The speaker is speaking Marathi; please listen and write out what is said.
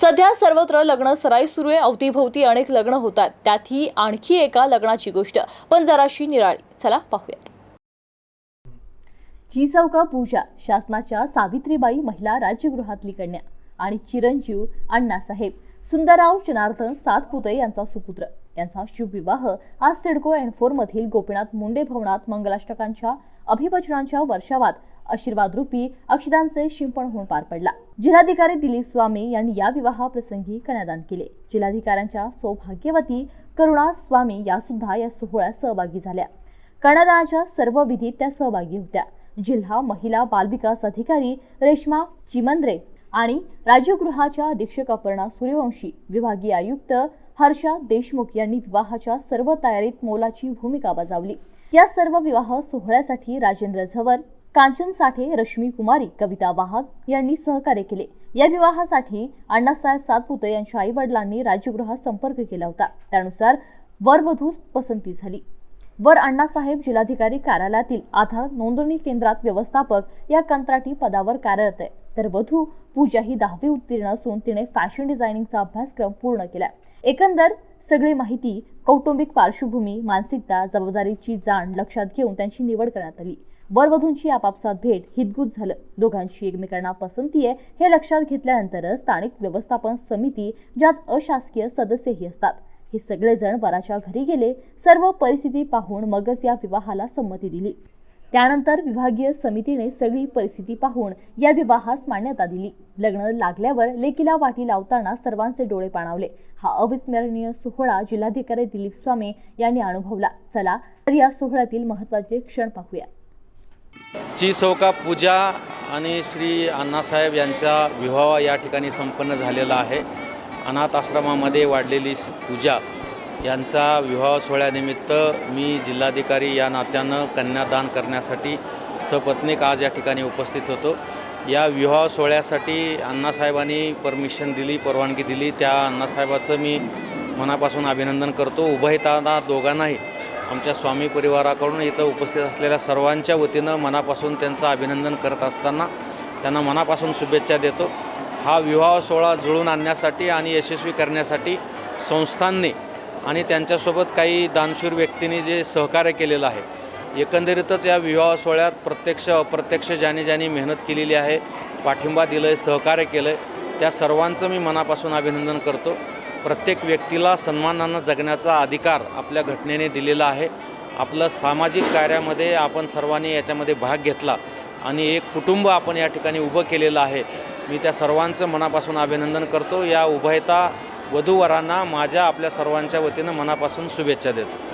सध्या सर्वत्र लग्न सराई सुरू आहे अवतीभोवती अनेक लग्न होतात त्यात ही आणखी एका लग्नाची गोष्ट पण जराशी निराळी. चला पाहूयात. चौका पूजा शासनाच्या सावित्रीबाई महिला राज्यगृहातली कन्या आणि चिरंजीव अण्णासाहेब सुंदरराव जनार्दन सातपुते यांचा सुपुत्र. यांचा शुभविवाह आज सिडको अँड फोर मधील गोपीनाथ मुंडे भवनात मंगलाष्टकांच्या अभिवचनांच्या वर्षावात आशीर्वादरूपी अक्षदांचे शिंपण होऊन पार पडला. जिल्हाधिकारी दिलीप स्वामी यांनी या विवाहाप्रसंगी कन्यादान केले. जिल्हाधिकाऱ्यांच्या सौभाग्यवती करुणा स्वामी या सुद्धा या सोहळ्यात सहभागी झाल्या. कन्यादानाच्या सर्व विधीत त्या सहभागी होत्या. जिल्हा महिला बालविकास अधिकारी रेश्मा चिमंद्रे आणि राज्यगृहाच्या अधीक्षक अपर्णा सूर्यवंशी विभागीय आयुक्त हर्षा देशमुख यांनी विवाहाच्या सर्व तयारीत मोलाची भूमिका बजावली. या सर्व विवाह सोहळ्यासाठी राजेंद्र झवर कांचन साठे रश्मी कुमारी कविता वाहक यांनी सहकार्य केले. या विवाहासाठी अण्णासाहेब सातपुते यांच्या आई वडिलांनी राज्यगृहात संपर्क केला होता. त्यानुसार वरवधू पसंती झाली. वर अण्णासाहेब जिल्हाधिकारी कार्यालयातील आधार नोंदणी केंद्रात व्यवस्थापक या कंत्राटी पदावर कार्यरत आहे. तर वधू पूजा ही दहावी उत्तीर्ण असून तिने फॅशन डिझायनिंगचा अभ्यासक्रम पूर्ण केला एकंदर सगळी माहिती कौटुंबिक पार्श्वभूमी मानसिकता जबाबदारीची जाण लक्षात घेऊन त्यांची निवड करण्यात आली. वरवधूंची आपापसात भेट हितगुज झालं. दोघांची एकमेकांना पसंती आहे हे लक्षात घेतल्यानंतरच स्थानिक व्यवस्थापन समिती ज्यात अशासकीय सदस्यही असतात. हे सगळेजण वराच्या घरी गेले. सर्व परिस्थिती पाहून मगच या विवाहाला संमती दिली. त्यानंतर विभागीय समितीने सगळी परिस्थिती पाहून या विवाहास मान्यता दिली. लग्न लागल्यावर लेकीला वाटी लावताना सर्वांचे डोळे पाणावले. हा अविस्मरणीय सोहळा जिल्हाधिकारी दिलीप स्वामी यांनी अनुभवला. चला तर या सोहळ्यातील महत्त्वाचे क्षण पाहूया. ची चौका पूजा आणि श्री अण्णासाहेब यांचा विवाह या ठिकाणी संपन्न झालेला आहे. अनाथ आश्रमामध्ये वाढलेली पूजा. यांचा विवाह सोहळ्यानिमित्त मी जिल्हाधिकारी या नात्यानं कन्यादान करण्यासाठी सपत्नीक आज या ठिकाणी उपस्थित होतो. या विवाह सोहळ्यासाठी अण्णासाहेबांनी परमिशन दिली परवानगी दिली. त्या अण्णासाहेबाचं मी मनापासून अभिनंदन करतो. उभयताना दोघांनाही आमच्या स्वामी परिवाराकडून इथं उपस्थित असलेल्या सर्वांच्या वतीनं मनापासून त्यांचं अभिनंदन करत असताना त्यांना मनापासून शुभेच्छा देतो. हा विवाह सोहळा जुळून आणण्यासाठी आणि यशस्वी करण्यासाठी संस्थांनी आणि त्यांच्यासोबत काही दानशूर व्यक्तींनी जे सहकार्य केलेलं आहे एकंदरीतच या विवाह सोहळ्यात प्रत्यक्ष अप्रत्यक्ष ज्यांनी ज्यांनी मेहनत केलेली आहे पाठिंबा दिलं आहे सहकार्य केलं आहे त्या सर्वांचं मी मनापासून अभिनंदन करतो. प्रत्येक व्यक्तीला सन्मानानं जगण्याचा अधिकार आपल्या घटनेने दिलेला आहे. आपलं सामाजिक कार्यामध्ये आपण सर्वांनी याच्यामध्ये भाग घेतला आणि एक कुटुंब आपण या ठिकाणी उभं केलेलं आहे. मी त्या सर्वांचं मनापासून अभिनंदन करतो. या उभयता वधूवरांना माझ्या आपल्या सर्वांच्या वतीनं मनापासून शुभेच्छा देतो.